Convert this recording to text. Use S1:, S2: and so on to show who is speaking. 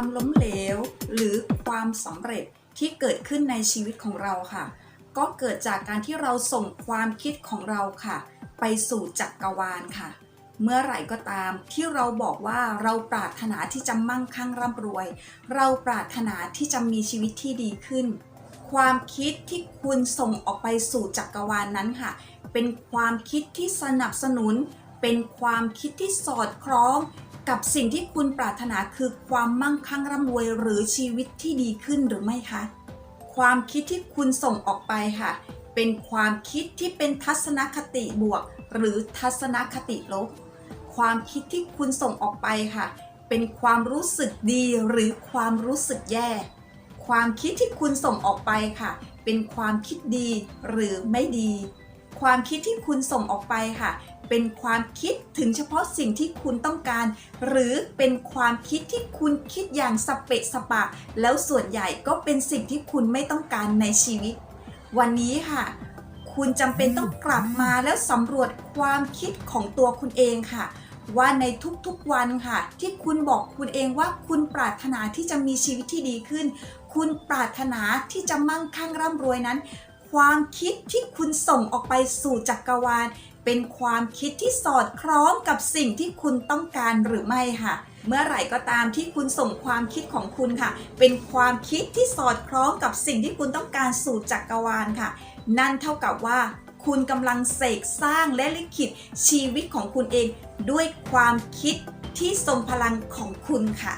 S1: ความล้มเหลว หรือความสำเร็จที่เกิดขึ้นในชีวิตของเราค่ะ ก็เกิดจากการที่เราส่งความคิดของเราค่ะ ไปสู่จักรวาลค่ะ เมื่อไหร่ก็ตามที่เราบอกว่าเราปรารถนาที่จะมั่งคั่งร่ำรวย เราปรารถนาที่จะมีชีวิตที่ดีขึ้น ความคิดที่คุณส่งออกไปสู่จักรวาลนนั้นค่ะ เป็นความคิดที่สนับสนุน เป็นความคิดที่สอดคล้อง กับสิ่งที่คุณปรารถนาคือความมั่งคั่งร่ำรวยหรือชีวิตที่ดีขึ้นหรือไม่คะ ความคิดที่คุณส่งออกไปค่ะ เป็นความคิดที่เป็นทัศนคติบวก หรือทัศนคติลบ ความคิดที่คุณส่งออกไปค่ะ เป็นความรู้สึกดีหรือความรู้สึกแย่ ความคิดที่คุณส่งออกไปค่ะ เป็นความคิดดีหรือไม่ดี ความคิดที่คุณส่งออกไปค่ะ เป็นความคิดถึงเฉพาะสิ่งที่คุณต้องการ หรือเป็นความคิดที่คุณคิดอย่างสเปะสปะ แล้วส่วนใหญ่ก็เป็นสิ่งที่คุณไม่ต้องการในชีวิต วันนี้ค่ะ คุณจำเป็นต้องกลับมาแล้วสำรวจความคิดของตัวคุณเองค่ะว่าในทุกๆวันค่ะ ที่คุณบอกคุณเองว่าคุณปรารถนาที่จะมีชีวิตที่ดีขึ้น คุณปรารถนาที่จะมั่งคั่งร่ำรวยนั้น ความคิดที่คุณส่งออกไปสู่จักรวาล เป็นความคิดที่สอดคล้องกับสิ่งที่คุณต้องการหรือไม่ค่ะ เมื่อไหร่ก็ตามที่คุณส่งความคิดของคุณค่ะ เป็นความคิดที่สอดคล้องกับสิ่งที่คุณต้องการสู่จักรวาลค่ะ นั่นเท่ากับว่าคุณกำลังเสกสร้างและลิขิตชีวิตของคุณเอง ด้วยความคิดที่ทรงพลังของคุณค่ะ